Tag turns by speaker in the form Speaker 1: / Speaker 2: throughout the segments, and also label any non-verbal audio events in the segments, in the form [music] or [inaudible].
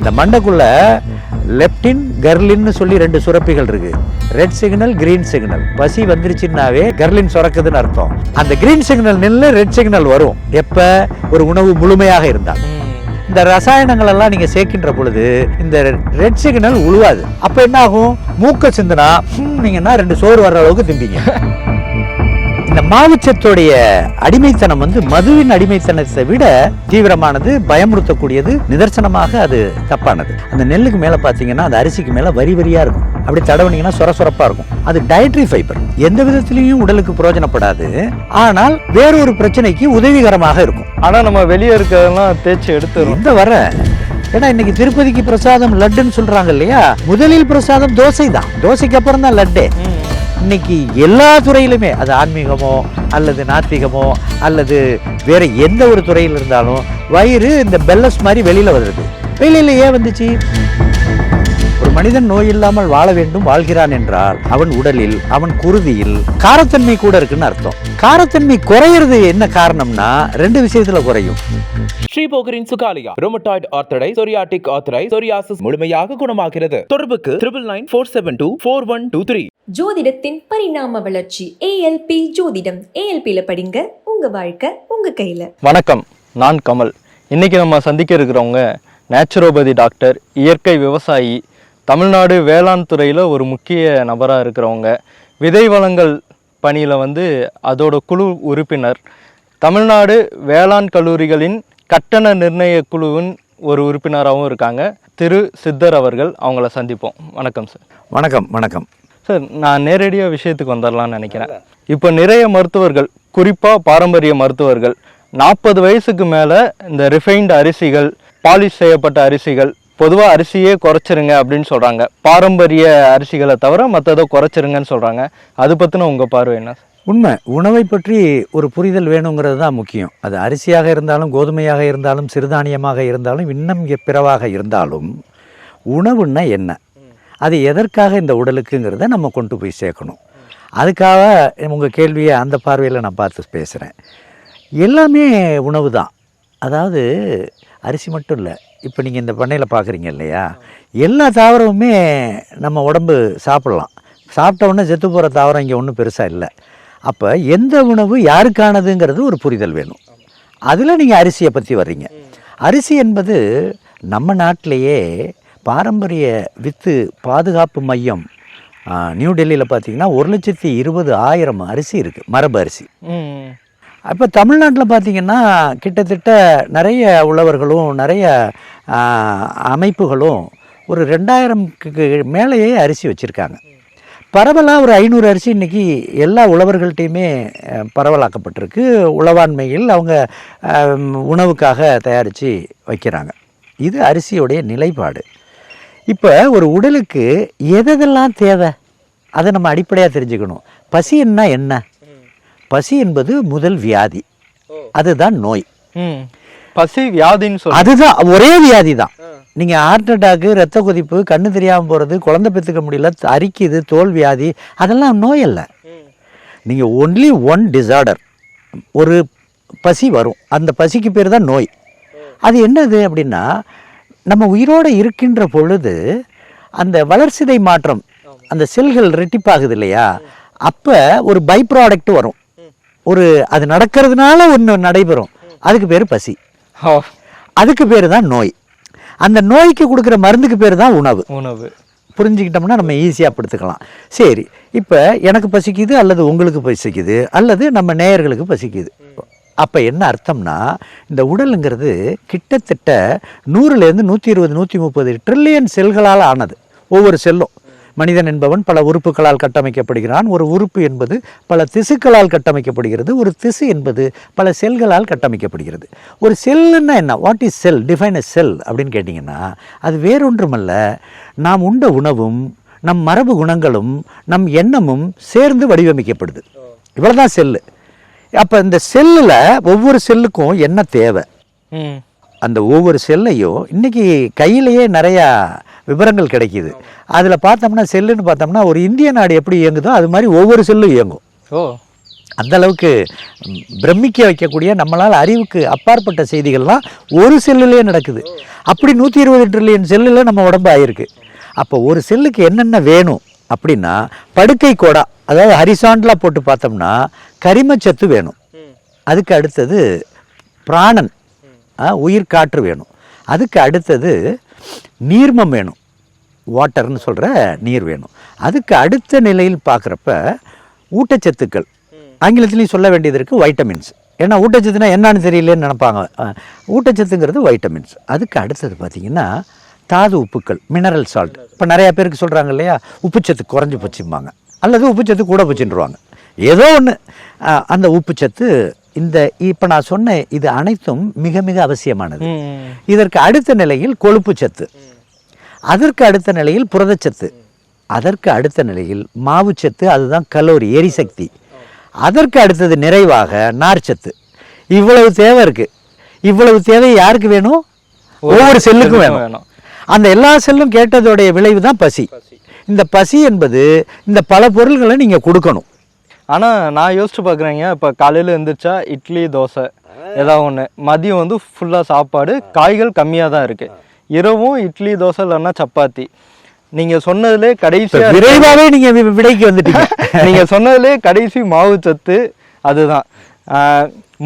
Speaker 1: இந்த மண்டைக்குள்ள லெப்டின் கர்லின்னு சொல்லி ரெண்டு சுரப்பிகள் இருக்கு ரெட் சிக்னல் கிரீன் சிக்னல் பசி வந்துருச்சுன்னாவே கர்லின் சுரக்குதுன்னு அர்த்தம் அந்த கிரீன் சிக்னல் நின்று ரெட் சிக்னல் வரும் எப்ப ஒரு உணவு முழுமையாக இருந்தால் இந்த ரசாயனங்கள் எல்லாம் நீங்க சேர்க்கின்ற பொழுது இந்த ரெட் சிக்னல் உழுவாது அப்ப என்ன ஆகும் மூக்க சிந்தனா நீங்கன்னா ரெண்டு சோறு வர்ற அளவுக்கு திம்பிங்க இந்த மாவுச்சத்துடைய அடிமைத்தனம் வந்து மதுவின் அடிமைத்தனத்தை விட தீவிரமானது பயமுறுத்தக்கூடியது நிதர்சனமாக அது தப்பானது அந்த நெல்லுக்கு மேலே பார்த்தீங்கன்னா அந்த அரிசிக்கு மேலே வரி வரியாக இருக்கும் அப்படி தடவுனீங்கன்னா சொர சொரப்பாக இருக்கும் அது டயட்ரி ஃபைபர் எந்த விதத்திலையும் உடலுக்கு பிரயோஜனப்படாது ஆனால் வேறொரு பிரச்சனைக்கு உதவிகரமாக இருக்கும்
Speaker 2: ஆனால் நம்ம வெளியே இருக்கிறதெல்லாம் தேய்ச்சி எடுத்து
Speaker 1: இந்த வர ஏன்னா இன்னைக்கு திருப்பதிக்கு பிரசாதம் லட்டுன்னு சொல்றாங்க இல்லையா முதலில் பிரசாதம் தோசை தான் தோசைக்கு அப்புறம் தான் லட்டு இன்னைக்கு எல்லா துறையிலுமே அது ஆன்மீகமோ அல்லது நாத்திகமோ அல்லது வேற எந்த ஒரு துறையில் இருந்தாலும் வயிறு இந்த பெல்லஸ் மாதிரி வெளியில் வருது வெளியில் ஏன் வந்துச்சு ஒரு மனிதன் நோய் இல்லாமல் வாழ வேண்டும் வாழ்கிறான் என்றால் அவன் உடலில் அவன் குருதியில் காரத்தன்மை கூட இருக்குன்னு அர்த்தம் காரத்தன்மை குறையிறது என்ன காரணம்னா ரெண்டு விஷயத்துல குறையும் ஸ்ரீபோகரின் சுகாலியா ரோமட்டாய்டு ஆர்த்தடை சொரியாட்டிக் ஆர்த்தடை சொரியாசிஸ் முழுமையாக குணமாகிறது தொடர்புக்கு triple nine four seven two four one two three
Speaker 3: ஜோதிடத்தின் பரிணாம வளர்ச்சி ஏஎல்பி ஜோதிடம் ஏஎல்பியில் படிங்க உங்க வாழ்க்கை உங்க கையில
Speaker 2: வணக்கம் நான் கமல் இன்னைக்கு நம்ம சந்திக்க இருக்கிறவங்க நேச்சுரோபதி டாக்டர் இயற்கை விவசாயி தமிழ்நாடு வேளாண் துறையில் ஒரு முக்கிய நபராக இருக்கிறவங்க விதை வளங்கள் பணியில் வந்து அதோட குழு உறுப்பினர் தமிழ்நாடு வேளாண் கல்லூரிகளின் கட்டண நிர்ணய குழுவின் ஒரு உறுப்பினராகவும் இருக்காங்க திரு சித்தர் அவர்கள் அவங்கள சந்திப்போம் வணக்கம் சார்
Speaker 1: வணக்கம் வணக்கம்
Speaker 2: சார் நான் நேரடியாக விஷயத்துக்கு வந்துடலாம்னு நினைக்கிறேன் இப்போ நிறைய மருத்துவர்கள் குறிப்பாக பாரம்பரிய மருத்துவர்கள் நாற்பது வயசுக்கு மேலே இந்த ரிஃபைன்டு அரிசிகள் பாலிஷ் செய்யப்பட்ட அரிசிகள் பொதுவாக அரிசியே குறைச்சிருங்க அப்படின்னு சொல்கிறாங்க பாரம்பரிய அரிசிகளை தவிர மற்றதை குறைச்சிருங்கன்னு சொல்கிறாங்க அது பற்றின உங்கள் பார்வை என்ன
Speaker 1: உண்மை உணவை பற்றி ஒரு புரிதல் வேணுங்கிறது தான் முக்கியம் அது அரிசியாக இருந்தாலும் கோதுமையாக இருந்தாலும் சிறுதானியமாக இருந்தாலும் இன்னும் பிறவாக இருந்தாலும் உணவுன்னா என்ன அது எதற்காக இந்த உடலுக்குங்கிறத நம்ம கொண்டு போய் சேர்க்கணும் அதுக்காக உங்கள் கேள்வியை அந்த பார்வையில் நான் பார்த்து பேசுகிறேன் எல்லாமே உணவு தான் அதாவது அரிசி மட்டும் இல்லை இப்போ நீங்கள் இந்த பண்ணையில் பார்க்குறீங்க இல்லையா எல்லா தாவரமுமே நம்ம உடம்பு சாப்பிட்லாம் சாப்பிட்ட உடனே செத்து போகிற தாவரம் இங்கே ஒன்றும் பெருசாக இல்லை அப்போ எந்த உணவு யாருக்கானதுங்கிறது ஒரு புரிதல் வேணும் அதில் நீங்கள் அரிசியை பற்றி வர்றீங்க அரிசி என்பது நம்ம நாட்டிலேயே பாரம்பரிய வித்து பாதுகாப்பு மையம் நியூ டெல்லியில் பார்த்தீங்கன்னா ஒரு லட்சத்தி இருபது ஆயிரம் அரிசி இருக்குது மரபு அரிசி அப்போ தமிழ்நாட்டில் பார்த்திங்கன்னா கிட்டத்தட்ட நிறைய உழவர்களும் நிறைய அமைப்புகளும் ஒரு ரெண்டாயிரம்க்கு மேலேயே அரிசி வச்சுருக்காங்க பரவலாக ஒரு ஐநூறு அரிசி இன்றைக்கி எல்லா உழவர்கள்ட்டையுமே பரவலாக்கப்பட்டிருக்கு உழவாண்மையில் அவங்க உணவுக்காக தயாரித்து வைக்கிறாங்க இது அரிசியோடைய நிலைப்பாடு இப்போ ஒரு உடலுக்கு எதெல்லாம் தேவை அதை நம்ம அடிப்படையாக தெரிஞ்சுக்கணும் பசின்னா என்ன பசி என்பது முதல் வியாதி அதுதான் நோய்
Speaker 2: பசி வியாதின்னு
Speaker 1: அதுதான் ஒரே வியாதி தான் நீங்கள் ஹார்ட் அட்டாக்கு ரத்த கொதிப்பு கண்ணு தெரியாமல் போகிறது குழந்தை பெற்றுக்க முடியல அரிக்குது தோல் வியாதி அதெல்லாம் நோய் அல்ல நீங்கள் ஒன்லி ஒன் டிசார்டர் ஒரு பசி வரும் அந்த பசிக்கு பேர் தான் நோய் அது என்னது அப்படின்னா நம்ம உயிரோடு இருக்கின்ற பொழுது அந்த வளர்சிதை மாற்றம் அந்த செல்கள் ரெட்டிப்பாகுது இல்லையா அப்போ ஒரு பை ப்ராடக்ட் வரும் ஒரு அது நடக்கிறதுனால ஒன்று நடைபெறும் அதுக்கு பேர் பசி அதுக்கு பேர் தான் நோய் அந்த நோய்க்கு கொடுக்குற மருந்துக்கு பேர் தான் உணவு உணவு புரிஞ்சுக்கிட்டோம்னா நம்ம ஈஸியாக படுத்துக்கலாம் சரி இப்போ எனக்கு பசிக்குது அல்லது உங்களுக்கு பசிக்குது அல்லது நம்ம நேயர்களுக்கு பசிக்குது அப்போ என்ன அர்த்தம்னா இந்த உடலுங்கிறது கிட்டத்தட்ட நூறுலேருந்து நூற்றி இருபது நூற்றி முப்பது ட்ரில்லியன் செல்களால் ஆனது ஒவ்வொரு செல்லும் மனிதன் என்பவன் பல உறுப்புகளால் கட்டமைக்கப்படுகிறான் ஒரு உறுப்பு என்பது பல திசுக்களால் கட்டமைக்கப்படுகிறது ஒரு திசு என்பது பல செல்களால் கட்டமைக்கப்படுகிறது ஒரு செல்லுன்னா என்ன what is cell define a cell அப்படின்னு கேட்டிங்கன்னா அது வேறொன்றுமல்ல நாம் உண்ட உணவும் நம் மரபு குணங்களும் நம் எண்ணமும் சேர்ந்து வடிவமைக்கப்படுது இவ்வளோதான் செல்லு அப்போ இந்த செல்லில் ஒவ்வொரு செல்லுக்கும் என்ன தேவை அந்த ஒவ்வொரு செல்லையும் இன்னைக்கு கையிலேயே நிறையா விவரங்கள் கிடைக்கிது அதில் பார்த்தோம்னா செல்லுன்னு பார்த்தோம்னா ஒரு இந்திய நாடு எப்படி இயங்குதோ அது மாதிரி ஒவ்வொரு செல்லும் இயங்கும் ஓ அந்த அளவுக்கு பிரமிக்க வைக்கக்கூடிய நம்மளால் அறிவுக்கு அப்பாற்பட்ட செய்திகள்லாம் ஒரு செல்லுலேயே நடக்குது அப்படி நூற்றி இருபது ட்ரில்லியன் செல்லில் நம்ம உடம்பு ஆயிருக்கு அப்போ ஒரு செல்லுக்கு என்னென்ன வேணும் அப்படின்னா படுக்கை கோடா அதாவது ஹரிசாண்டலாக போட்டு பார்த்தோம்னா கரிமச்சத்து வேணும் அதுக்கு அடுத்தது பிராணன் உயிர் காற்று வேணும் அதுக்கு அடுத்தது நீர்மம் வேணும் வாட்டர்னு சொல்கிற நீர் வேணும் அதுக்கு அடுத்த நிலையில் பார்க்குறப்ப ஊட்டச்சத்துக்கள் ஆங்கிலத்திலையும் சொல்ல வேண்டியது இருக்குது வைட்டமின்ஸ் ஏன்னா ஊட்டச்சத்துனா என்னன்னு தெரியலன்னு நினப்பாங்க ஊட்டச்சத்துங்கிறது வைட்டமின்ஸ் அதுக்கு அடுத்தது பார்த்திங்கன்னா தாது உப்புக்கள் மினரல் சால்ட் இப்போ நிறையா பேருக்கு சொல்கிறாங்க இல்லையா உப்புச்சத்து குறைஞ்சி போச்சும்பாங்க அல்லது உப்புச்சத்து கூட போச்சுன்றுவாங்க ஏதோ ஒன்று அந்த உப்புச்சத்து இந்த இப்போ நான் சொன்னேன் இது அனைத்தும் மிக மிக அவசியமானது இதற்கு அடுத்த நிலையில் கொழுப்பு சத்து அதற்கு அடுத்த நிலையில் புரதச்சத்து அதற்கு அடுத்த நிலையில் மாவுச்சத்து அதுதான் கலோரி எரிசக்தி அதற்கு அடுத்தது நிறைவாக நார்ச்சத்து இவ்வளவு தேவை இருக்குது இவ்வளவு தேவை யாருக்கு வேணும் ஒவ்வொரு செல்லுக்கும் வேணும் அந்த எல்லா செல்லும் கேட்டதோடைய விளைவு தான் பசி இந்த பசி என்பது இந்த பல பொருள்களை நீங்கள் கொடுக்கணும்
Speaker 2: ஆனால் நான் யோசிச்சு பார்க்குறேங்க இப்போ காலையில் எழுந்திரிச்சா இட்லி தோசை ஏதாவது ஒன்று மதியம் வந்து ஃபுல்லாக சாப்பாடு காய்கள் கம்மியாக தான் இருக்குது இரவும் இட்லி தோசை இல்லைன்னா சப்பாத்தி நீங்க சொன்னதுல கடைசி
Speaker 1: விரைவாகவே நீங்க விடைக்கு வந்துட்டீங்க
Speaker 2: [laughs] நீங்க சொன்னதுல கடைசி மாவு சத்து அதுதான்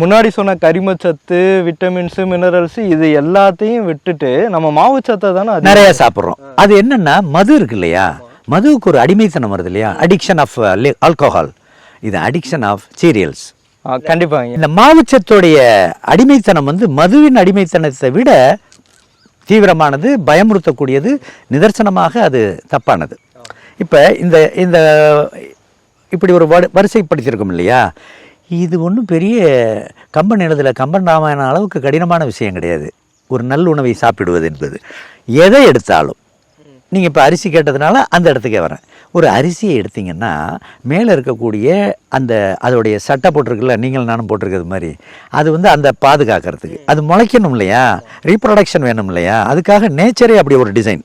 Speaker 2: முன்னாடி சொன்ன கரிமச்சத்து விட்டமின்ஸு மினரல்ஸ் இது எல்லாத்தையும் விட்டுட்டு நம்ம மாவு சத்தை தானே நிறைய சாப்பிட்றோம்
Speaker 1: அது என்னன்னா மது இருக்கு இல்லையா மதுவுக்கு ஒரு அடிமைத்தனம் வருது இல்லையா அடிக்ஷன் ஆஃப் ஆல்கோஹால் இது அடிக்ஷன் ஆஃப் சீரியல்ஸ் கண்டிப்பாக இந்த மாவுச்சத்துடைய அடிமைத்தனம் வந்து மதுவின் அடிமைத்தனத்தை விட தீவிரமானது பயமுறுத்தக்கூடியது நிதர்சனமாக அது தப்பானது இப்போ இந்த இந்த இப்படி ஒரு வடு வரிசைப்படுத்தியிருக்கோம் இல்லையா இது ஒன்றும் பெரிய கம்பன் எழுதல கம்பன் ராமாயண அளவுக்கு கடினமான விஷயம் கிடையாது ஒரு நல்லுணவை சாப்பிடுவது என்பது எதை எடுத்தாலும் நீங்கள் இப்போ அரிசி கேட்டதுனால அந்த இடத்துக்கே வரேன் ஒரு அரிசியை எடுத்திங்கன்னா மேலே இருக்கக்கூடிய அந்த அதோடைய சட்டை போட்டிருக்குல்ல நீங்கள் நானும் போட்டிருக்கிறது மாதிரி அது வந்து அந்த பாதுகாக்கிறதுக்கு அது முளைக்கணும் இல்லையா ரீப்ரொடக்ஷன் வேணும் இல்லையா அதுக்காக நேச்சரே அப்படி ஒரு டிசைன்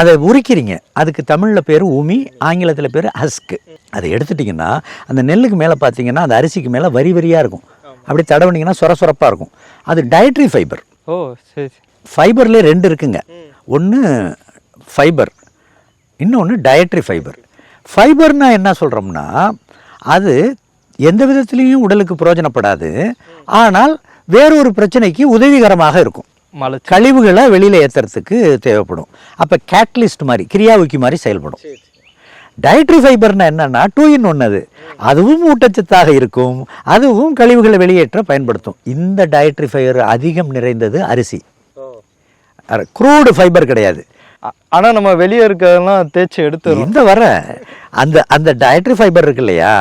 Speaker 1: அதை உரிக்கிறீங்க அதுக்கு தமிழில் பேர் உமி ஆங்கிலத்தில் பேர் ஹஸ்க்கு அதை எடுத்துட்டிங்கன்னா அந்த நெல்லுக்கு மேலே பார்த்தீங்கன்னா அந்த அரிசிக்கு மேலே வரி வரியாக இருக்கும் அப்படி தடவுனீங்கன்னா சொர சொரப்பாக இருக்கும் அது டயட்ரி ஃபைபர் ஓ சரி ஃபைபர்லேயே ரெண்டு இருக்குங்க ஒன்று ஃபைபர் இன்னொன்று டயட்ரி ஃபைபர் ஃபைபர்னால் என்ன சொல்கிறோம்னா அது எந்த விதத்துலேயும் உடலுக்கு பிரயோஜனப்படாது ஆனால் வேறொரு பிரச்சனைக்கு உதவிகரமாக இருக்கும் மல கழிவுகளை வெளியில் ஏற்றுறதுக்கு தேவைப்படும் அப்போ கேட்லிஸ்ட் மாதிரி கிரியாவுக்கி மாதிரி செயல்படும் டயட்ரி ஃபைபர்னா என்னென்னா டூ இன் ஒன்று அது அதுவும் ஊட்டச்சத்தாக இருக்கும் அதுவும் கழிவுகளை வெளியேற்ற பயன்படுத்தும் இந்த டயட்ரி ஃபைபர் அதிகம் நிறைந்தது அரிசி க்ரூடு ஃபைபர் கிடையாது
Speaker 2: ஆனால் நம்ம வெளியே இருக்கிறதெல்லாம் தேய்ச்சி எடுத்து
Speaker 1: இந்த வர அந்த அந்த டயட்ரி ஃபைபர் இருக்கு இல்லையா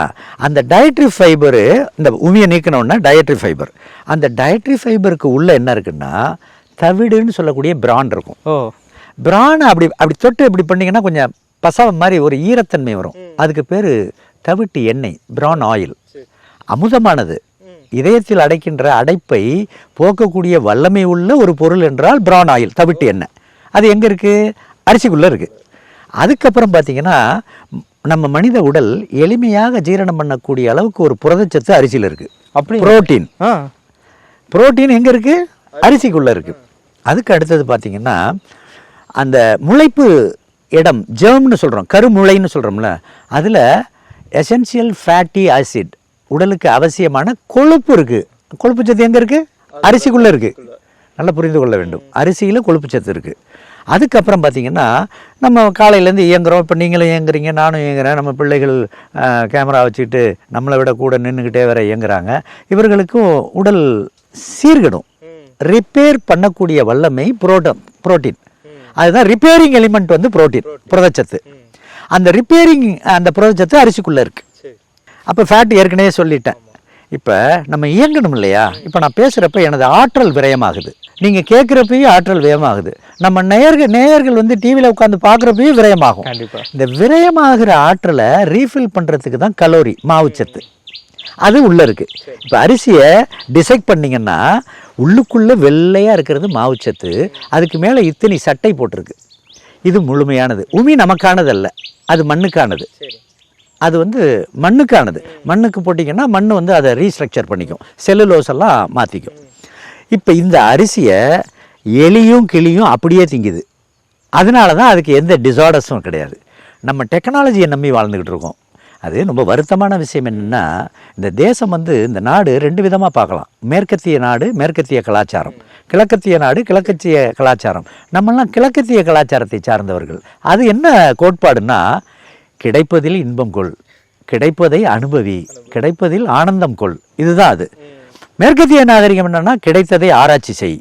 Speaker 1: அந்த டயட்ரி ஃபைபரு இந்த உமியை நீக்கணும்னா டயட்ரி ஃபைபர் அந்த டயட்ரி ஃபைபருக்கு உள்ளே என்ன இருக்குன்னா தவிடுன்னு சொல்லக்கூடிய பிரான் இருக்கும் ஓ பிராணை அப்படி அப்படி தொட்டு இப்படி பண்ணிங்கன்னா கொஞ்சம் பசவ மாதிரி ஒரு ஈரத்தன்மை வரும் அதுக்கு பேர் தவிட்டு எண்ணெய் பிரான் ஆயில் அமுதமானது இதயத்தில் அடைக்கின்ற அடைப்பை போக்கக்கூடிய வல்லமை உள்ள ஒரு பொருள் என்றால் பிரான் ஆயில் தவிட்டு எண்ணெய் அது எங்கே இருக்குது அரிசிக்குள்ளே இருக்குது அதுக்கப்புறம் பார்த்திங்கன்னா நம்ம மனித உடல் எளிமையாக ஜீரணம் பண்ணக்கூடிய அளவுக்கு ஒரு புரதச்சத்து அரிசியில் இருக்குது அப்படி புரோட்டீன் புரோட்டீன் எங்கே இருக்குது அரிசிக்குள்ளே இருக்குது அதுக்கு அடுத்தது பார்த்திங்கன்னா அந்த முளைப்பு இடம் ஜேம்னு சொல்கிறோம் கருமுளைன்னு சொல்கிறோம்ல அதில் எசென்சியல் ஃபேட்டி ஆசிட் உடலுக்கு அவசியமான கொழுப்பு இருக்குது கொழுப்பு சத்து எங்கே இருக்குது அரிசிக்குள்ளே இருக்குது நல்லா புரிந்து கொள்ள வேண்டும் அரிசியில் கொழுப்பு சத்து இருக்குது அதுக்கப்புறம் பார்த்திங்கன்னா நம்ம காலையிலேருந்து இயங்குகிறோம் இப்போ நீங்களும் இயங்குறீங்க நானும் இயங்குகிறேன் நம்ம பிள்ளைகள் கேமரா வச்சுக்கிட்டு நம்மளை விட கூட நின்றுக்கிட்டே வேற இயங்குறாங்க இவர்களுக்கும் உடல் சீர்கிடும் ரிப்பேர் பண்ணக்கூடிய வல்லமை புரோட்டம் புரோட்டீன் அதுதான் ரிப்பேரிங் எலிமெண்ட் வந்து புரோட்டீன் புரதச்சத்து அந்த ரிப்பேரிங் அந்த புரதச்சத்து அரிசிக்குள்ளே இருக்குது அப்போ ஃபேட் ஏற்கனவே சொல்லிட்டேன் இப்போ நம்ம இயங்கணும் இல்லையா இப்போ நான் பேசுகிறப்ப எனது ஆற்றல் விரயமாகுது நீங்கள் கேட்குறப்பயும் ஆற்றல் விரயமாகுது நம்ம நேயர்கள் நேயர்கள் வந்து டிவியில் உட்காந்து பார்க்குறப்பையும் விரயமாகும் இந்த விரயமாகிற ஆற்றலை ரீஃபில் பண்ணுறதுக்கு தான் கலோரி மாவுச்சத்து அது உள்ளே இருக்குது இப்போ அரிசியை டிசைட் பண்ணிங்கன்னா உள்ளுக்குள்ளே வெள்ளையாக இருக்கிறது மாவுச்சத்து அதுக்கு மேலே இத்தனி சட்டை போட்டிருக்கு இது முழுமையானது உமி நமக்கானதல்ல அது மண்ணுக்கானது அது வந்து மண்ணுக்கானது மண்ணுக்கு போட்டிங்கன்னா மண் வந்து அதை ரீஸ்ட்ரக்சர் பண்ணிக்கும் செல்லுலோஸ் எல்லாம் மாற்றிக்கும் இப்போ இந்த அரிசியை எலியும் கிளியும் அப்படியே திங்குது அதனால தான் அதுக்கு எந்த டிசார்டர்ஸும் கிடையாது நம்ம டெக்னாலஜியை நம்பி வாழ்ந்துக்கிட்டு இருக்கோம் அது ரொம்ப வருத்தமான விஷயம் என்னென்னா இந்த தேசம் வந்து இந்த நாடு ரெண்டு விதமாக பார்க்கலாம் மேற்கத்திய நாடு மேற்கத்திய கலாச்சாரம் கிழக்கத்திய நாடு கிழக்கத்திய கலாச்சாரம் நம்மெல்லாம் கிழக்கத்திய கலாச்சாரத்தை சார்ந்தவர்கள் அது என்ன கோட்பாடுன்னா கிடைப்பதில் இன்பம் கொள் கிடைப்பதை அனுபவி கிடைப்பதில் ஆனந்தம் கொள் இதுதான் அது மேற்கத்திய நாகரிகம் என்னன்னா கிடைத்ததை ஆராய்ச்சி செய்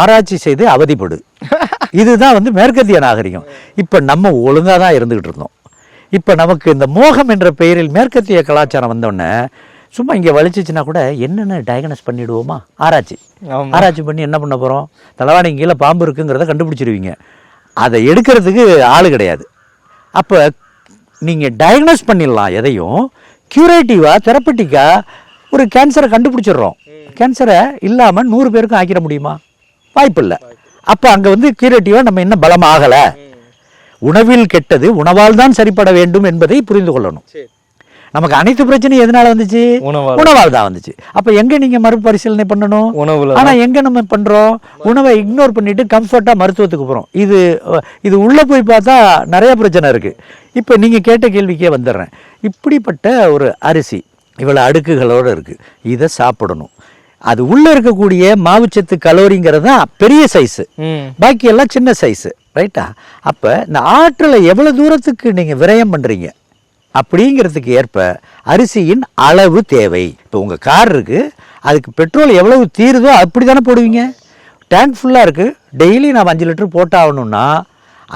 Speaker 1: ஆராய்ச்சி செய்து அவதிப்படு இதுதான் வந்து மேற்கத்திய நாகரிகம் இப்போ நம்ம ஒழுங்காக தான் இருந்துகிட்டு இருந்தோம் இப்போ நமக்கு இந்த மோகம் என்ற பெயரில் மேற்கத்திய கலாச்சாரம் வந்தோடனே சும்மா இங்கே வலிச்சிச்சுன்னா கூட என்னென்ன டயக்னஸ் பண்ணிவிடுவோமா ஆராய்ச்சி ஆராய்ச்சி பண்ணி என்ன பண்ண போகிறோம் தலைவாணி கீழே பாம்பு இருக்குங்கிறத கண்டுபிடிச்சிருவீங்க அதை எடுக்கிறதுக்கு ஆள் கிடையாது அப்போ நீங்கள் டயக்னோஸ் பண்ணிடலாம் எதையும் க்யூரேட்டிவாக தெரப்பட்டிக்காக ஒரு கேன்சரை கண்டுபிடிச்சிடுறோம் கேன்சரை இல்லாமல் நூறு பேருக்கும் ஆக்கிட முடியுமா வாய்ப்பு இல்லை அப்போ அங்கே வந்து க்யூரேட்டிவாக நம்ம இன்னும் ஆகலை உணவில் கெட்டது உணவால் தான் சரிப்பட வேண்டும் என்பதை புரிந்து கொள்ளணும் நமக்கு அனைத்து பிரச்சனையும் எதனால வந்துச்சு
Speaker 2: உணவால் தான் வந்துச்சு
Speaker 1: அப்ப எங்க நீங்க மறுபரிசீலனை பண்ணணும் உணவு ஆனா எங்க நம்ம பண்றோம் உணவை இக்னோர் பண்ணிட்டு கம்ஃபர்ட்டா மருத்துவத்துக்கு போறோம் இது இது உள்ள போய் பார்த்தா நிறைய பிரச்சனை இருக்கு இப்ப நீங்க கேட்ட கேள்விக்கே வந்துடுறேன் இப்படிப்பட்ட ஒரு அரிசி இவ்வளவு அடுக்குகளோட இருக்கு இதை சாப்பிடணும் அது உள்ள இருக்கக்கூடிய மாவுச்சத்து கலோரிங்கிறது தான் பெரிய சைஸு பாக்கி எல்லாம் சின்ன சைஸு ரைட்டா அப்போ இந்த ஆற்றலை எவ்வளோ தூரத்துக்கு நீங்கள் விரயம் பண்ணுறீங்க அப்படிங்கிறதுக்கு ஏற்ப அரிசியின் அளவு தேவை இப்போ உங்கள் கார் இருக்குது அதுக்கு பெட்ரோல் எவ்வளவு தீருதோ அப்படி தானே போடுவீங்க டேங்க் ஃபுல்லாக இருக்குது டெய்லி நாம் அஞ்சு லிட்டர் போட்டாகணுன்னா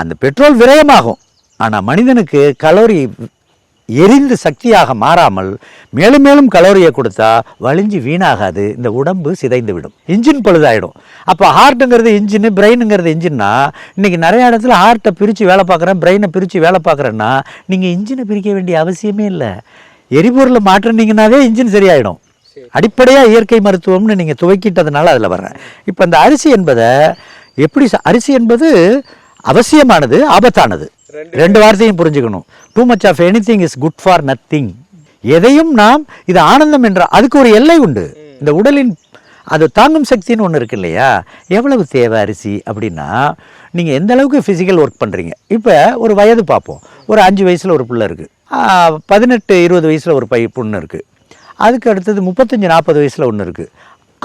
Speaker 1: அந்த பெட்ரோல் விரயமாகும் ஆனால் மனிதனுக்கு கலோரி எரிந்து சக்தியாக மாறாமல் மேலும் மேலும் கலோரியை கொடுத்தா வலிஞ்சு வீணாகாது இந்த உடம்பு சிதைந்து விடும் இன்ஜின் பழுதாயிடும் அப்போ ஹார்ட்டுங்கிறது இன்ஜின் பிரெயினுங்கிறது இன்ஜின்னா இன்றைக்கி நிறைய இடத்துல ஹார்ட்டை பிரித்து வேலை பார்க்குறேன் பிரெயினை பிரித்து வேலை பார்க்குறேன்னா நீங்கள் இன்ஜினை பிரிக்க வேண்டிய அவசியமே இல்லை எரிபொருளை மாற்றினீங்கன்னாவே இன்ஜின் சரியாயிடும் அடிப்படையாக இயற்கை மருத்துவம்னு நீங்கள் துவக்கிட்டதுனால அதில் வர்றேன் இப்போ இந்த அரிசி என்பதை எப்படி அரிசி என்பது அவசியமானது ஆபத்தானது ரெண்டு வார்த்தையும் புரிஞ்சுக்கணும் too much of any thing is good for nothing எதையும் நாம் இது ஆனந்தம் என்ற அதுக்கு ஒரு எல்லை உண்டு இந்த உடலின் அது தாங்கும் சக்தின்னு ஒன்று இருக்கு இல்லையா எவ்வளவு தேவை அரிசி அப்படின்னா நீங்கள் எந்த அளவுக்கு ஃபிசிக்கல் ஒர்க் பண்ணுறீங்க இப்போ ஒரு வயது பார்ப்போம் ஒரு அஞ்சு வயசில் ஒரு பிள்ளை இருக்குது பதினெட்டு இருபது வயசில் ஒரு பை பொண்ணு இருக்குது அதுக்கு அடுத்தது முப்பத்தஞ்சு நாற்பது வயசில் ஒன்று இருக்குது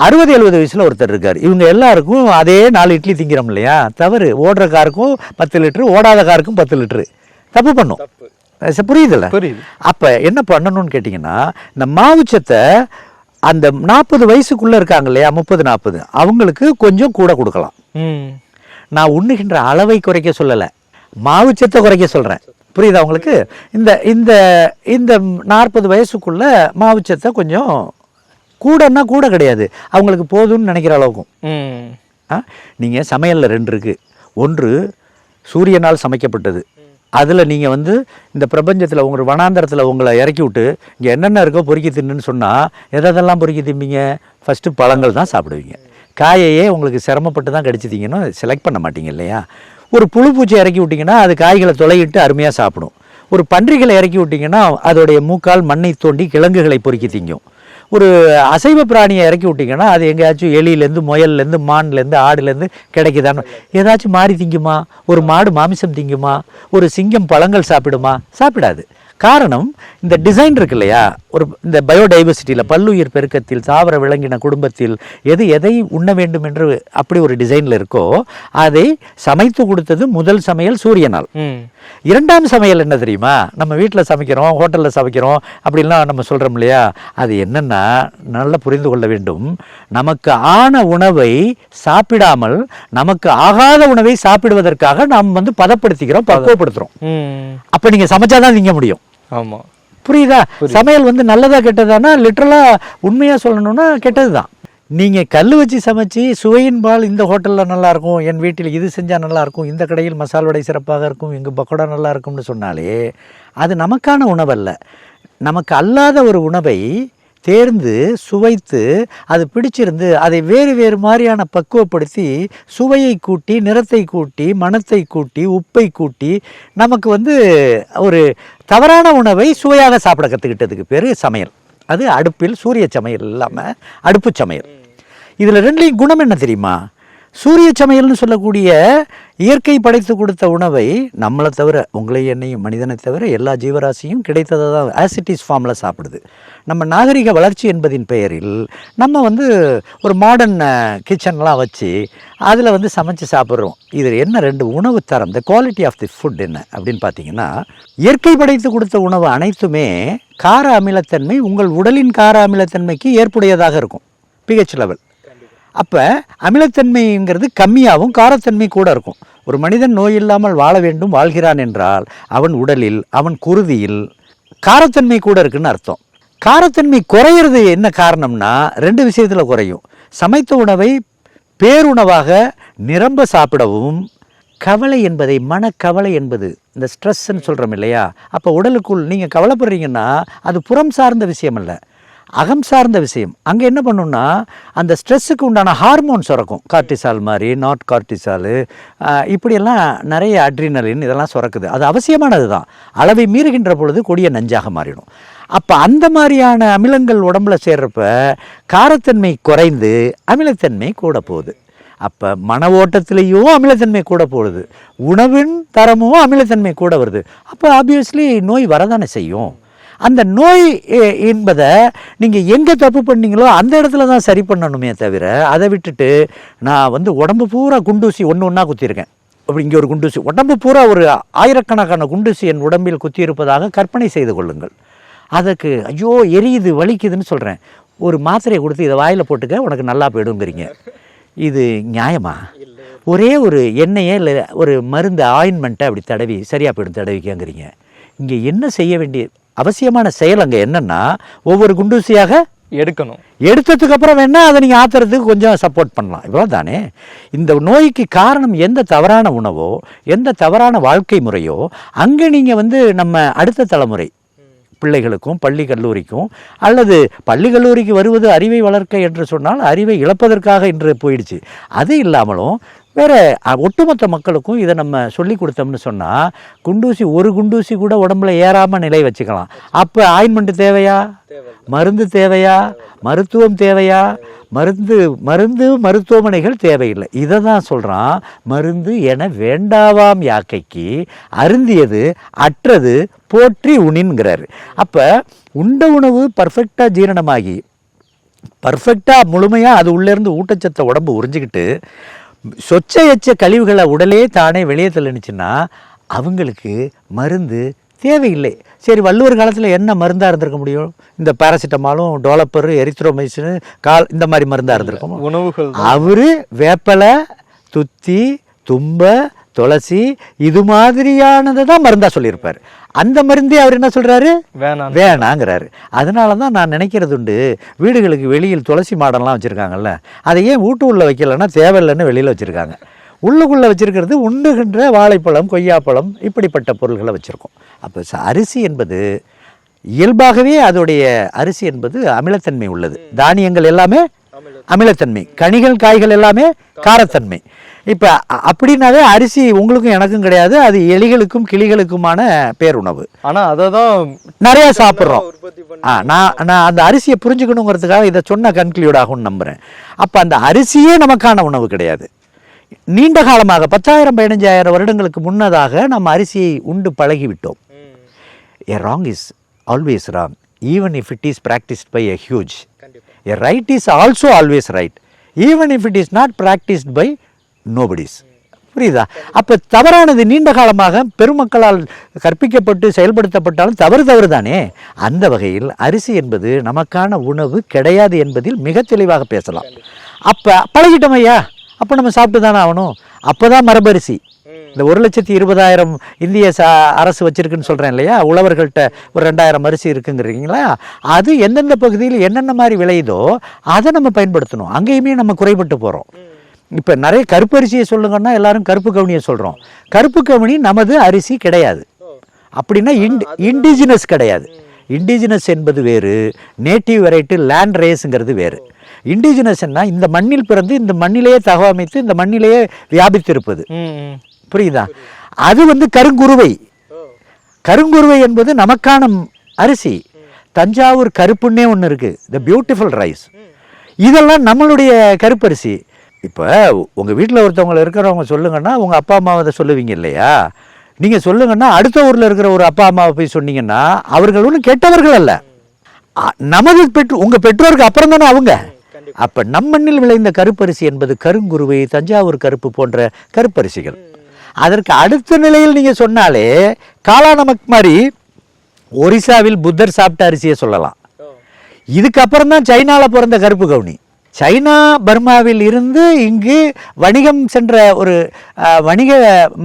Speaker 1: அறுபது எழுபது வயசில் ஒருத்தர் இருக்கார் இவங்க எல்லாருக்கும் அதே நாலு இட்லி திங்கிறோம் இல்லையா தவறு ஓடுற காருக்கும் பத்து லிட்டரு ஓடாத காருக்கும் பத்து லிட்டரு தப்பு பண்ணும் புரியுதுல்ல புரியுது அப்போ என்ன பண்ணணும்னு கேட்டிங்கன்னா இந்த மாவுச்சத்தை அந்த நாற்பது வயசுக்குள்ளே இருக்காங்க இல்லையா முப்பது நாற்பது அவங்களுக்கு கொஞ்சம் கூட கொடுக்கலாம் நான் உண்ணுகின்ற அளவை குறைக்க சொல்லலை மாவுச்சத்தை குறைக்க சொல்கிறேன் புரியுதா உங்களுக்கு இந்த இந்த இந்த நாற்பது வயசுக்குள்ளே மாவுச்சத்தை கொஞ்சம் கூடன்னா கூட கிடையாது அவங்களுக்கு போதும்னு நினைக்கிற அளவுக்கும் நீங்கள் சமையலில் ரெண்டு இருக்குது ஒன்று சூரியனால் சமைக்கப்பட்டது அதில் நீங்கள் வந்து இந்த பிரபஞ்சத்தில் உங்கள் வனாந்தரத்தில் உங்களை இறக்கி விட்டு இங்கே என்னென்ன இருக்கோ பொறுக்கி தின்னுன்னு சொன்னால் எதெல்லாம் பொறுக்கி திம்பிங்க ஃபஸ்ட்டு பழங்கள் தான் சாப்பிடுவீங்க காயையே உங்களுக்கு சிரமப்பட்டு தான் கடிச்சிட்டிங்கன்னா செலக்ட் பண்ண மாட்டீங்க இல்லையா ஒரு புழு பூச்சி இறக்கி விட்டிங்கன்னா அது காய்களை தொலையிட்டு அருமையாக சாப்பிடும் ஒரு பன்றிகளை இறக்கி விட்டிங்கன்னா அதோடைய மூக்கால் மண்ணை தோண்டி கிழங்குகளை பொறுக்கி திங்கும் ஒரு அசைவ பிராணியை இறக்கி விட்டிங்கன்னா அது எங்கேயாச்சும் எலியிலேருந்து முயல்லேருந்து மான்லேருந்து ஆடுலேருந்து கிடைக்குதான்னு ஏதாச்சும் மாறி திங்குமா ஒரு மாடு மாமிசம் திங்குமா ஒரு சிங்கம் பழங்கள் சாப்பிடுமா சாப்பிடாது காரணம் இந்த டிசைன் இருக்கு இல்லையா ஒரு இந்த பயோடைவர்சிட்டியில் பல்லுயிர் பெருக்கத்தில் தாவர விலங்கின குடும்பத்தில் எது எதை உண்ண வேண்டும் என்று அப்படி ஒரு டிசைனில் இருக்கோ அதை சமைத்து கொடுத்தது முதல் சமையல் சூரியனால் இரண்டாம் சமையல் என்ன தெரியுமா நம்ம வீட்டில் சமைக்கிறோம் ஹோட்டலில் சமைக்கிறோம் அப்படிலாம் நம்ம சொல்கிறோம் இல்லையா அது என்னென்னா நல்லா புரிந்து கொள்ள வேண்டும் நமக்கு ஆன உணவை சாப்பிடாமல் நமக்கு ஆகாத உணவை சாப்பிடுவதற்காக நாம் வந்து பதப்படுத்திக்கிறோம் பக்குவப்படுத்துகிறோம் அப்போ நீங்கள் சமைச்சாதான் திங்க முடியும் ஆமாம் புரியுதா சமையல் வந்து நல்லதா கெட்டதானா லிட்ரலாக உண்மையாக சொல்லணும்னா கெட்டது தான் நீங்கள் கல் வச்சு சமைச்சு பால் இந்த ஹோட்டலில் நல்லாயிருக்கும் என் வீட்டில் இது செஞ்சால் நல்லாயிருக்கும் இந்த கடையில் மசால் வடை சிறப்பாக இருக்கும் எங்கள் பக்கோடா நல்லா இருக்கும்னு சொன்னாலே அது நமக்கான உணவல்ல நமக்கு அல்லாத ஒரு உணவை தேர்ந்து சுவைத்து அது பிடிச்சிருந்து அதை வேறு வேறு மாதிரியான பக்குவப்படுத்தி சுவையை கூட்டி நிறத்தை கூட்டி மனத்தை கூட்டி உப்பை கூட்டி நமக்கு வந்து ஒரு தவறான உணவை சுவையாக சாப்பிட கற்றுக்கிட்டதுக்கு பேர் சமையல் அது அடுப்பில் சூரிய சமையல் இல்லாமல் அடுப்பு சமையல் இதில் ரெண்டுலேயும் குணம் என்ன தெரியுமா சூரிய சமையல்னு சொல்லக்கூடிய இயற்கை படைத்து கொடுத்த உணவை நம்மளை தவிர உங்களை என்னையும் மனிதனை தவிர எல்லா ஜீவராசியும் கிடைத்ததை தான் ஆசிட்டிஸ் ஃபார்மில் சாப்பிடுது நம்ம நாகரிக வளர்ச்சி என்பதின் பெயரில் நம்ம வந்து ஒரு மாடர்ன் கிச்சன்லாம் வச்சு அதில் வந்து சமைச்சு சாப்பிட்றோம் இது என்ன ரெண்டு உணவு தரம் the quality of the food என்ன அப்படின்னு பார்த்தீங்கன்னா இயற்கை படைத்து கொடுத்த உணவு அனைத்துமே கார அமிலத்தன்மை உங்கள் உடலின் கார அமிலத்தன்மைக்கு ஏற்புடையதாக இருக்கும் பிஹெச் லெவல் அப்போ அமிலத்தன்மைங்கிறது கம்மியாகவும் காரத்தன்மை கூட இருக்கும் ஒரு மனிதன் நோய் இல்லாமல் வாழ வேண்டும் வாழ்கிறான் என்றால் அவன் உடலில் அவன் குருதியில் காரத்தன்மை கூட இருக்குன்னு அர்த்தம் காரத்தன்மை குறையிறது என்ன காரணம்னா ரெண்டு விஷயத்தில் குறையும் சமைத்த உணவை பேருணவாக நிரம்ப சாப்பிடவும் கவலை என்பதை மனக்கவலை என்பது இந்த ஸ்ட்ரெஸ்ன்னு சொல்கிறோம் இல்லையா அப்போ உடலுக்குள் நீங்கள் கவலைப்படுறீங்கன்னா அது புறம் சார்ந்த விஷயம் இல்லை அகம் சார்ந்த விஷயம் அங்கே என்ன பண்ணுன்னா அந்த ஸ்ட்ரெஸ்ஸுக்கு உண்டான ஹார்மோன் சுரக்கும் கார்டிசால் மாதிரி நாட் கார்டிசாலு இப்படியெல்லாம் நிறைய அட்ரினலின் இதெல்லாம் சுரக்குது அது அவசியமானது தான் அளவை மீறுகின்ற பொழுது கொடிய நஞ்சாக மாறிடும் அப்போ அந்த மாதிரியான அமிலங்கள் உடம்புல சேர்றப்ப காரத்தன்மை குறைந்து அமிலத்தன்மை கூட போகுது அப்போ மன ஓட்டத்திலேயும் அமிலத்தன்மை கூட போடுது உணவின் தரமும் அமிலத்தன்மை கூட வருது அப்போ ஆப்வியஸ்லி நோய் வரதானே செய்யும் அந்த நோய் என்பதை நீங்கள் எங்கே தப்பு பண்ணீங்களோ அந்த இடத்துல தான் சரி பண்ணணுமே தவிர அதை விட்டுட்டு நான் வந்து உடம்பு பூரா குண்டூசி ஒன்று ஒன்றா குத்திருக்கேன் அப்படி இங்கே ஒரு குண்டூசி உடம்பு பூரா ஒரு ஆயிரக்கணக்கான குண்டூசி என் உடம்பில் குத்தியிருப்பதாக கற்பனை செய்து கொள்ளுங்கள் அதுக்கு ஐயோ எரியுது வலிக்குதுன்னு சொல்கிறேன் ஒரு மாத்திரையை கொடுத்து இதை வாயில் போட்டுக்க உனக்கு நல்லா போயிடுங்கிறீங்க இது நியாயமா ஒரே ஒரு எண்ணெயே இல்லை ஒரு மருந்து ஆயின்மெண்ட்டை அப்படி தடவி சரியாக போயிடும் தடவிக்கங்கிறீங்க இங்கே என்ன செய்ய வேண்டிய அவசியமான செயல் அங்கே என்னென்னா ஒவ்வொரு குண்டூசியாக எடுக்கணும் எடுத்ததுக்கு அப்புறம் வேணா அதை நீங்கள் ஆத்துறதுக்கு கொஞ்சம் சப்போர்ட் பண்ணலாம் இவ்வளோ தானே இந்த நோய்க்கு காரணம் எந்த தவறான உணவோ எந்த தவறான வாழ்க்கை முறையோ அங்கே நீங்கள் வந்து நம்ம அடுத்த தலைமுறை பிள்ளைகளுக்கும் பள்ளி கல்லூரிக்கும் அல்லது பள்ளி கல்லூரிக்கு வருவது அறிவை வளர்க்க என்று சொன்னால் அறிவை இழப்பதற்காக இன்று போயிடுச்சு அது இல்லாமலும் வேறு ஒட்டுமொத்த மக்களுக்கும் இதை நம்ம சொல்லி கொடுத்தோம்னு சொன்னால் குண்டூசி ஒரு குண்டூசி கூட உடம்புல ஏறாமல் நிலை வச்சுக்கலாம் அப்போ ஆயின்மெண்ட்டு தேவையா மருந்து தேவையா மருத்துவம் தேவையா மருந்து மருந்து மருத்துவமனைகள் தேவையில்லை இதை தான் சொல்கிறான் மருந்து என வேண்டாவாம் யாக்கைக்கு அருந்தியது அற்றது போற்றி உணின்கிறார் அப்போ உண்ட உணவு பர்ஃபெக்டாக ஜீரணமாகி பர்ஃபெக்டாக முழுமையாக அது உள்ளேருந்து ஊட்டச்சத்தை உடம்பு உறிஞ்சிக்கிட்டு சொச்ச எச்ச கழிவுகளை உடலே தானே வெளியே தள்ளுனுச்சுன்னா அவங்களுக்கு மருந்து தேவையில்லை சரி வள்ளுவர் காலத்தில் என்ன மருந்தாக இருந்திருக்க முடியும் இந்த பாராசிட்டமாலும் டோலப்பர் எரித்ரோமைசின் கால் இந்த மாதிரி மருந்தாக இருந்திருக்கும் உணவுகள் அவர் வேப்பலை துத்தி தும்ப துளசி இது மாதிரியானதை தான் மருந்தாக சொல்லியிருப்பார் அந்த மருந்தே அவர் என்ன சொல்கிறாரு
Speaker 2: வேணாம் வேணாங்கிறாரு
Speaker 1: அதனால தான் நான் நினைக்கிறது உண்டு வீடுகளுக்கு வெளியில் துளசி மாடம்லாம் வச்சுருக்காங்கல்ல அதை ஏன் வீட்டு உள்ளே வைக்கலன்னா தேவையில்லைன்னு வெளியில் வச்சுருக்காங்க உள்ளுக்குள்ளே வச்சுருக்கிறது உண்டுகின்ற வாழைப்பழம் கொய்யாப்பழம் இப்படிப்பட்ட பொருள்களை வச்சுருக்கோம் அப்போ அரிசி என்பது இயல்பாகவே அதோடைய அரிசி என்பது அமிலத்தன்மை உள்ளது தானியங்கள் எல்லாமே அமிலத்தன்மை கனிகள் காய்கள் எல்லாமே காரத்தன்மை இப்போ அப்படின்னாவே அரிசி உங்களுக்கும் எனக்கும் கிடையாது அது எலிகளுக்கும் கிளிகளுக்குமான பேருணவு
Speaker 2: ஆனால் அதை தான் நிறைய சாப்பிட்றோம்
Speaker 1: ஆ நான் நான் அந்த அரிசியை புரிஞ்சுக்கணுங்கிறதுக்காக இதை சொன்ன கன்க்ளூட் ஆகும்னு நம்புகிறேன் அப்போ அந்த அரிசியே நமக்கான உணவு கிடையாது நீண்ட காலமாக பத்தாயிரம் பதினஞ்சாயிரம் வருடங்களுக்கு முன்னதாக நம்ம அரிசியை உண்டு பழகிவிட்டோம் a wrong is always wrong even if it is practised by a huge A right is also always right even if it is not practiced by nobodies புரியுதா அப்போ தவறானது நீண்ட காலமாக பெருமக்களால் கற்பிக்கப்பட்டு செயல்படுத்தப்பட்டாலும் தவறு தவறு தானே அந்த வகையில் அரிசி என்பது நமக்கான உணவு கிடையாது என்பதில் மிக தெளிவாக பேசலாம் அப்போ பழகிட்டோம் ஐயா அப்போ நம்ம சாப்பிட்டு தானே ஆகணும் அப்போ தான் மரபரிசி இந்த ஒரு லட்சத்தி இருபதாயிரம் இந்திய ச அரசு வச்சுருக்குன்னு சொல்கிறேன் இல்லையா உழவர்கள்ட்ட ஒரு ரெண்டாயிரம் அரிசி இருக்குங்கிறீங்களா அது எந்தெந்த பகுதியில் என்னென்ன மாதிரி விளையுதோ அதை நம்ம பயன்படுத்தணும் அங்கேயுமே நம்ம குறைபட்டு போகிறோம் இப்போ நிறைய கருப்பரிசியை சொல்லுங்கன்னா எல்லாரும் கருப்பு கவுனியை சொல்கிறோம் கருப்பு கவுனி நமது அரிசி கிடையாது அப்படின்னா இண்ட் இண்டிஜினஸ் கிடையாது இண்டிஜினஸ் என்பது வேறு நேட்டிவ் வெரைட்டி லேண்ட் ரேஸுங்கிறது வேறு இண்டிஜினஸ்னால் இந்த மண்ணில் பிறந்து இந்த மண்ணிலேயே தகவமைத்து இந்த மண்ணிலேயே வியாபித்திருப்பது புரியுதா அது வந்து கருங்குருவை கருங்குருவை என்பது நமக்கான அரிசி தஞ்சாவூர் கருப்புன்னே ஒன்று இருக்குது த பியூட்டிஃபுல் ரைஸ் இதெல்லாம் நம்மளுடைய கருப்பரிசி இப்போ உங்கள் வீட்டில் ஒருத்தவங்களை இருக்கிறவங்க சொல்லுங்கன்னா உங்கள் அப்பா அம்மாவை சொல்லுவீங்க இல்லையா நீங்கள் சொல்லுங்கன்னா அடுத்த ஊரில் இருக்கிற ஒரு அப்பா அம்மாவை போய் சொன்னீங்கன்னா அவர்கள் ஒன்றும் கெட்டவர்கள் அல்ல நமது பெற்று உங்கள் பெற்றோருக்கு அப்புறம் தானே அவங்க அப்போ நம்மண்ணில் விளைந்த கருப்பரிசி என்பது கருங்குருவை தஞ்சாவூர் கருப்பு போன்ற கருப்பரிசிகள் அதற்கு அடுத்த நிலையில் நீங்கள் சொன்னாலே காலா நமக் மாதிரி ஒரிசாவில் புத்தர் சாப்பிட்ட அரிசியை சொல்லலாம் இதுக்கப்புறம் தான் சைனாவில் பிறந்த கருப்பு கவுனி சைனா பர்மாவில் இருந்து இங்கு வணிகம் சென்ற ஒரு வணிக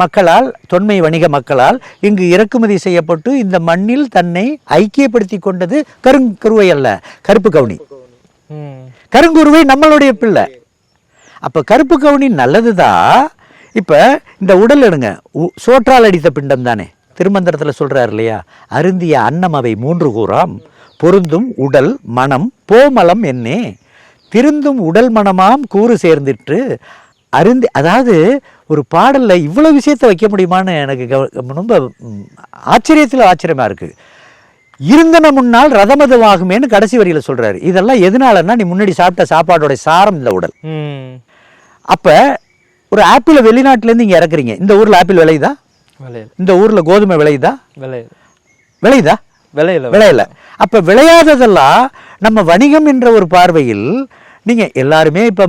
Speaker 1: மக்களால் தொன்மை வணிக மக்களால் இங்கு இறக்குமதி செய்யப்பட்டு இந்த மண்ணில் தன்னை ஐக்கியப்படுத்தி கொண்டது கருங்கருவை அல்ல கருப்பு கவுனி கருங்குருவை நம்மளுடைய பிள்ளை அப்போ கருப்பு கவுனி நல்லதுதான் இப்ப இப்போ இந்த உடல் எடுங்க சோற்றால் அடித்த பிண்டம் தானே திருமந்திரத்தில் சொல்றாரு இல்லையா அருந்திய அன்னம் அவை மூன்று கூறாம் பொருந்தும் உடல் மனம் போமலம் என்னே திருந்தும் உடல் மனமாம் கூறு சேர்ந்துட்டு அருந்து அதாவது ஒரு பாடலில் இவ்வளோ விஷயத்த வைக்க முடியுமான்னு எனக்கு ரொம்ப ஆச்சரியத்தில் ஆச்சரியமாக இருக்குது இருந்தன முன்னால் ரதமதுவாகுமேன்னு கடைசி வரியில் சொல்கிறாரு இதெல்லாம் எதனாலன்னா நீ முன்னாடி சாப்பிட்ட சாப்பாடோட சாரம் இந்த உடல் அப்போ ஒரு ஆப்பிளை வெளிநாட்டிலேருந்து இங்கே இறக்குறீங்க இந்த ஊரில் ஆப்பிள் விளையுதா இந்த ஊரில் கோதுமை விளையுதா விளையுதா விளையுதா
Speaker 2: விளையல விளையல
Speaker 1: அப்போ விளையாததெல்லாம் நம்ம வணிகம் என்ற ஒரு பார்வையில் நீங்கள் எல்லாருமே இப்போ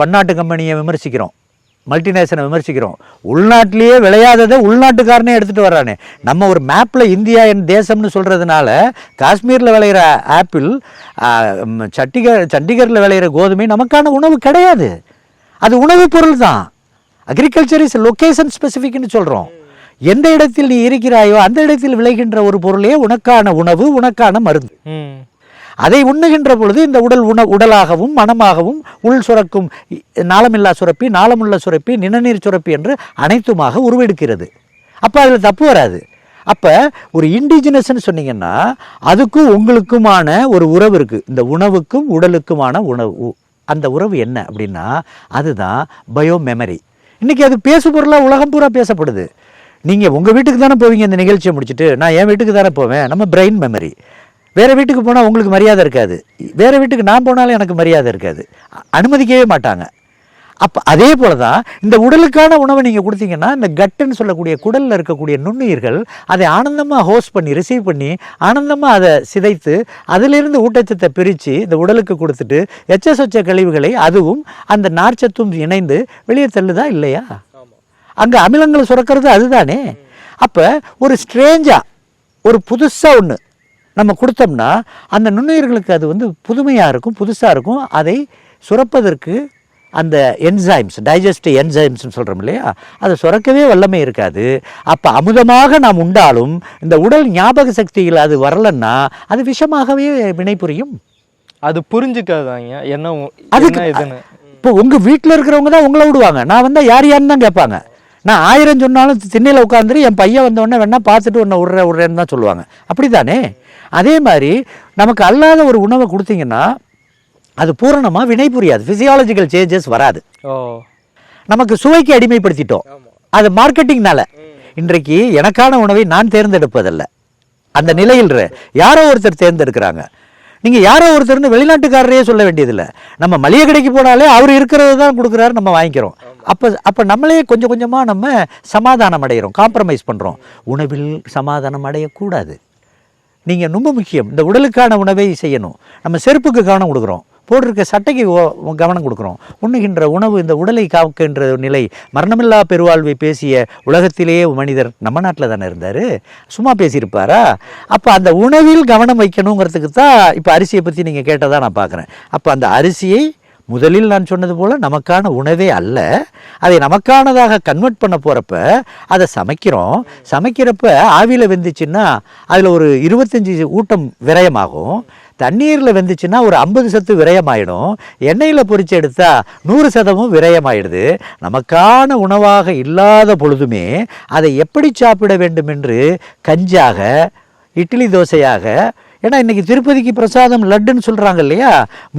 Speaker 1: பன்னாட்டு கம்பெனியை விமர்சிக்கிறோம் மல்டிநேஷனை விமர்சிக்கிறோம் உள்நாட்டிலேயே விளையாததை உள்நாட்டுக்காரனே எடுத்துகிட்டு வர்றானே நம்ம ஒரு மேப்பில் இந்தியா என் தேசம்னு சொல்கிறதுனால காஷ்மீரில் விளையிற ஆப்பிள் சண்டிகர் சண்டிகரில் விளையிற கோதுமை நமக்கான உணவு கிடையாது அது உணவுப் பொருள் தான் அக்ரிகல்ச்சர் இஸ் லொக்கேஷன் ஸ்பெசிஃபிக்னு சொல்கிறோம் எந்த இடத்தில் நீ இருக்கிறாயோ அந்த இடத்தில் விளைகின்ற ஒரு பொருளே உனக்கான உணவு உனக்கான மருந்து அதை உண்ணுகின்ற பொழுது இந்த உடல் உண உடலாகவும் மனமாகவும் உள் சுரக்கும் நாளமில்லா சுரப்பி நாளமுள்ள சுரப்பி நிணநீர் சுரப்பி என்று அனைத்துமாக உருவெடுக்கிறது அப்போ அதில் தப்பு வராது அப்போ ஒரு இண்டிஜினஸ்ன்னு சொன்னீங்கன்னா அதுக்கும் உங்களுக்குமான ஒரு உறவு இருக்குது இந்த உணவுக்கும் உடலுக்குமான உணவு அந்த உறவு என்ன அப்படின்னா அதுதான் பயோ மெமரி இன்றைக்கி அது பேசு பொருளாக உலகம் பூரா பேசப்படுது நீங்கள் உங்கள் வீட்டுக்கு தானே போவீங்க இந்த நிகழ்ச்சியை முடிச்சுட்டு நான் என் வீட்டுக்கு தானே போவேன் நம்ம பிரெயின் மெமரி வேறு வீட்டுக்கு போனால் உங்களுக்கு மரியாதை இருக்காது வேறு வீட்டுக்கு நான் போனாலும் எனக்கு மரியாதை இருக்காது அனுமதிக்கவே மாட்டாங்க அப்போ அதே போல தான் இந்த உடலுக்கான உணவை நீங்கள் கொடுத்தீங்கன்னா இந்த கட்டுன்னு சொல்லக்கூடிய குடலில் இருக்கக்கூடிய நுண்ணுயிர்கள் அதை ஆனந்தமாக ஹோஸ்ட் பண்ணி ரிசீவ் பண்ணி ஆனந்தமாக அதை சிதைத்து அதிலிருந்து ஊட்டச்சத்தை பிரித்து இந்த உடலுக்கு கொடுத்துட்டு எச்ச கழிவுகளை அதுவும் அந்த நார்ச்சத்தும் இணைந்து வெளியே தள்ளுதா இல்லையா அங்கே அமிலங்களை சுரக்கிறது அதுதானே அப்போ ஒரு ஸ்ட்ரேஞ்சாக ஒரு புதுசாக ஒன்று நம்ம கொடுத்தோம்னா அந்த நுண்ணுயிர்களுக்கு அது வந்து புதுமையாக இருக்கும் புதுசாக இருக்கும் அதை சுரப்பதற்கு அந்த என்சைம்ஸ் டைஜஸ்ட் என்சைம்ஸ்னு சொல்கிறோம் இல்லையா அதை சுரக்கவே வல்லமை இருக்காது அப்போ அமுதமாக நாம் உண்டாலும் இந்த உடல் ஞாபக சக்திகள் அது வரலன்னா அது விஷமாகவே வினை புரியும்
Speaker 2: அது புரிஞ்சுக்காதாங்க என்ன
Speaker 1: அதுக்கு இப்போ உங்கள் வீட்டில் இருக்கிறவங்க தான் உங்களை விடுவாங்க நான் வந்தால் யார் யாருன்னு தான் கேட்பாங்க நான் ஆயிரம் சொன்னாலும் திண்ணையில் உட்காந்துரு என் பையன் வந்தவொடனே வேணால் பார்த்துட்டு ஒன்று விட்ற விட்றேன்னு தான் சொல்லுவாங்க அப்படி தானே அதே மாதிரி நமக்கு அல்லாத ஒரு உணவை கொடுத்தீங்கன்னா அது பூரணமாக வினை புரியாது ஃபிசியாலஜிக்கல் சேஞ்சஸ் வராது நமக்கு சுவைக்கு அடிமைப்படுத்திட்டோம் அது மார்க்கெட்டிங்னால இன்றைக்கு எனக்கான உணவை நான் தேர்ந்தெடுப்பதில்லை அந்த நிலையில் யாரோ ஒருத்தர் தேர்ந்தெடுக்கிறாங்க நீங்கள் யாரோ ஒருத்தர்னு வெளிநாட்டுக்காரரையே சொல்ல வேண்டியதில்லை நம்ம மளிகை கடைக்கு போனாலே அவர் இருக்கிறது தான் கொடுக்குறாரு நம்ம வாங்கிக்கிறோம் அப்போ அப்போ நம்மளே கொஞ்சம் கொஞ்சமாக நம்ம சமாதானம் அடைகிறோம் காம்ப்ரமைஸ் பண்ணுறோம் உணவில் சமாதானம் அடையக்கூடாது நீங்கள் ரொம்ப முக்கியம் இந்த உடலுக்கான உணவை செய்யணும் நம்ம செருப்புக்கு கவனம் கொடுக்குறோம் போட்டிருக்க சட்டைக்கு கவனம் கொடுக்குறோம் உண்ணுகின்ற உணவு இந்த உடலை காக்கின்ற நிலை மரணமில்லா பெருவாழ்வை பேசிய உலகத்திலேயே மனிதர் நம்ம நாட்டில் தானே இருந்தார் சும்மா பேசியிருப்பாரா அப்போ அந்த உணவில் கவனம் வைக்கணுங்கிறதுக்கு தான் இப்போ அரிசியை பற்றி நீங்கள் கேட்டதாக நான் பார்க்குறேன் அப்போ அந்த அரிசியை முதலில் நான் சொன்னது போல் நமக்கான உணவே அல்ல அதை நமக்கானதாக கன்வெர்ட் பண்ண போகிறப்ப அதை சமைக்கிறோம் சமைக்கிறப்ப ஆவியில் வெந்துச்சுன்னா அதில் ஒரு இருபத்தஞ்சி ஊட்டம் விரயமாகும் தண்ணீரில் வெந்துச்சுன்னா ஒரு ஐம்பது சத்து விரயமாயிடும் எண்ணெயில் பொறிச்சு எடுத்தால் நூறு சதமும் விரயமாயிடுது நமக்கான உணவாக இல்லாத பொழுதுமே அதை எப்படி சாப்பிட வேண்டும் என்று கஞ்சாக இட்லி தோசையாக ஏன்னா இன்னைக்கு திருப்பதிக்கு பிரசாதம் லட்டுன்னு சொல்றாங்க இல்லையா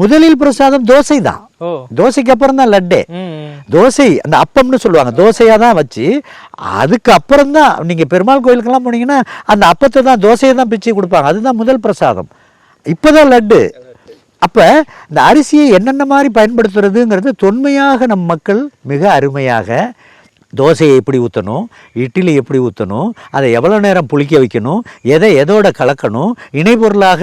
Speaker 1: முதலில் பிரசாதம் தோசை தான் தோசைக்கு அப்புறம் தான் லட்டு தோசை அந்த அப்பம்னு சொல்லுவாங்க தோசையாக தான் வச்சு அதுக்கு அப்புறம் தான் நீங்கள் பெருமாள் கோயிலுக்கெல்லாம் போனீங்கன்னா அந்த அப்பத்தை தான் தோசையை தான் பிச்சு கொடுப்பாங்க அதுதான் முதல் பிரசாதம் இப்போதான் லட்டு அப்போ இந்த அரிசியை என்னென்ன மாதிரி பயன்படுத்துறதுங்கிறது தொன்மையாக நம் மக்கள் மிக அருமையாக தோசையை எப்படி ஊற்றணும் இட்லி எப்படி ஊற்றணும் அதை எவ்வளோ நேரம் புளிக்க வைக்கணும் எதை எதோட கலக்கணும் இணைப்பொருளாக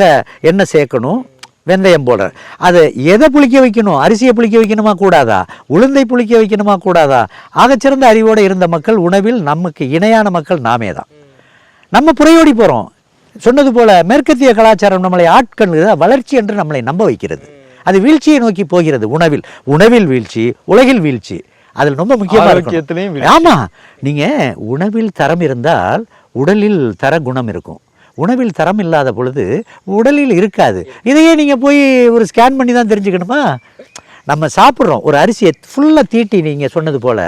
Speaker 1: என்ன சேர்க்கணும் வெந்தயம் போடுற அது எதை புளிக்க வைக்கணும் அரிசியை புளிக்க வைக்கணுமா கூடாதா உளுந்தை புளிக்க வைக்கணுமா கூடாதா ஆகச்சிறந்த அறிவோடு இருந்த மக்கள் உணவில் நமக்கு இணையான மக்கள் நாமே தான் நம்ம புறையோடி போகிறோம் சொன்னது போல மேற்கத்திய கலாச்சாரம் நம்மளை ஆட்கள் வளர்ச்சி என்று நம்மளை நம்ப வைக்கிறது அது வீழ்ச்சியை நோக்கி போகிறது உணவில் உணவில் வீழ்ச்சி உலகில் வீழ்ச்சி அதில் ரொம்ப முக்கியமாக இருக்கும் ஆமாம் நீங்கள் உணவில் தரம் இருந்தால் உடலில் தர குணம் இருக்கும் உணவில் தரம் இல்லாத பொழுது உடலில் இருக்காது இதையே நீங்கள் போய் ஒரு ஸ்கேன் பண்ணி தான் தெரிஞ்சுக்கணுமா நம்ம சாப்பிட்றோம் ஒரு அரிசியை ஃபுல்லாக தீட்டி நீங்கள் சொன்னது போல்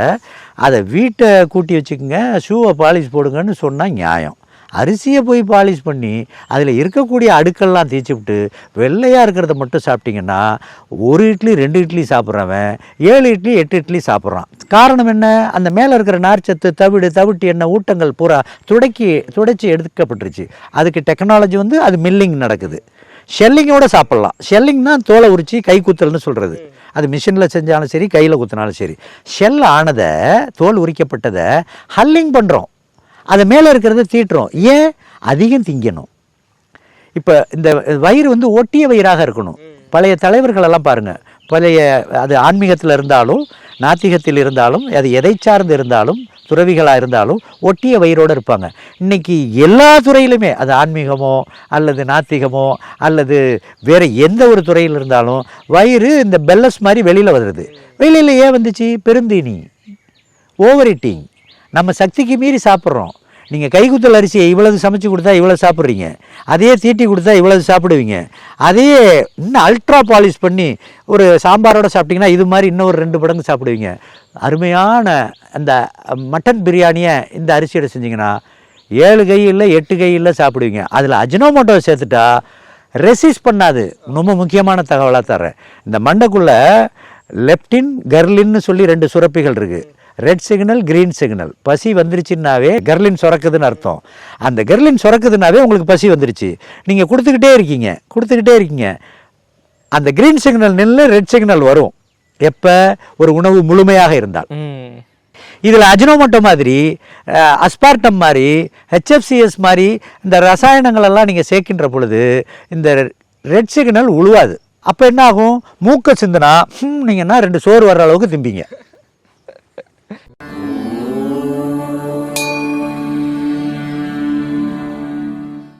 Speaker 1: அதை வீட்டை கூட்டி வச்சுக்கோங்க ஷூவை பாலிஷ் போடுங்கன்னு சொன்னால் நியாயம் அரிசியை போய் பாலிஷ் பண்ணி அதில் இருக்கக்கூடிய அடுக்கெல்லாம் விட்டு வெள்ளையாக இருக்கிறத மட்டும் சாப்பிட்டிங்கன்னா ஒரு இட்லி ரெண்டு இட்லி சாப்பிட்றவன் ஏழு இட்லி எட்டு இட்லி சாப்பிட்றான் காரணம் என்ன அந்த மேலே இருக்கிற நார்ச்சத்து தவிடு தவிட்டு என்ன ஊட்டங்கள் பூரா துடைக்கி துடைச்சி எடுக்கப்பட்டுருச்சு அதுக்கு டெக்னாலஜி வந்து அது மில்லிங் நடக்குது ஷெல்லிங்கோட சாப்பிட்லாம் ஷெல்லிங்னா தோலை உரிச்சி கை குத்தல்னு சொல்கிறது அது மிஷினில் செஞ்சாலும் சரி கையில் குத்தினாலும் சரி ஷெல் ஆனதை தோல் உரிக்கப்பட்டதை ஹல்லிங் பண்ணுறோம் அதை மேலே இருக்கிறத தீட்டுறோம் ஏன் அதிகம் திங்கணும் இப்போ இந்த வயிறு வந்து ஒட்டிய வயிறாக இருக்கணும் பழைய தலைவர்களெல்லாம் பாருங்கள் பழைய அது ஆன்மீகத்தில் இருந்தாலும் நாத்திகத்தில் இருந்தாலும் அது எதை சார்ந்து இருந்தாலும் துறவிகளாக இருந்தாலும் ஒட்டிய வயிறோடு இருப்பாங்க இன்றைக்கி எல்லா துறையிலுமே அது ஆன்மீகமோ அல்லது நாத்திகமோ அல்லது வேறு எந்த ஒரு துறையில் இருந்தாலும் வயிறு இந்த பெல்லஸ் மாதிரி வெளியில் வருது வெளியில் ஏன் வந்துச்சு பெருந்தீனி ஓவர் ஈட்டிங் நம்ம சக்திக்கு மீறி சாப்பிட்றோம் நீங்கள் கைக்குத்தல் அரிசியை இவ்வளவு சமைச்சு கொடுத்தா இவ்வளோ சாப்பிட்றீங்க அதையே தீட்டி கொடுத்தா இவ்வளவு சாப்பிடுவீங்க அதையே இன்னும் அல்ட்ரா பாலிஷ் பண்ணி ஒரு சாம்பாரோட சாப்பிட்டிங்கன்னா இது மாதிரி இன்னும் ஒரு ரெண்டு படங்கு சாப்பிடுவீங்க அருமையான அந்த மட்டன் பிரியாணியை இந்த அரிசியோட செஞ்சிங்கன்னா ஏழு கை இல்லை எட்டு கை இல்லை சாப்பிடுவீங்க அதில் அஜினோமோட்டோ சேர்த்துட்டா ரெசிஸ் பண்ணாது ரொம்ப முக்கியமான தகவலாக தரேன் இந்த மண்டைக்குள்ளே லெப்டின் கர்லின்னு சொல்லி ரெண்டு சுரப்பிகள் இருக்குது ரெட் சிக்னல் கிரீன் சிக்னல் பசி வந்துருச்சுன்னாவே கர்லின் சுரக்குதுன்னு அர்த்தம் அந்த கர்லின் சுரக்குதுன்னாவே உங்களுக்கு பசி வந்துருச்சு நீங்கள் கொடுத்துக்கிட்டே இருக்கீங்க கொடுத்துக்கிட்டே இருக்கீங்க அந்த க்ரீன் சிக்னல் நின்று ரெட் சிக்னல் வரும் எப்போ ஒரு உணவு முழுமையாக இருந்தால் இதில் அஜினோமோட்டோ மாதிரி அஸ்பார்டம் மாதிரி ஹெச்எஃப்சிஎஸ் மாதிரி இந்த ரசாயனங்களெல்லாம் நீங்கள் சேர்க்கின்ற பொழுது இந்த ரெட் சிக்னல் உழுவாது அப்போ என்ன ஆகும் மூக்க சிந்தனா நீங்கன்னா ரெண்டு சோறு வர்ற அளவுக்கு திம்பிங்க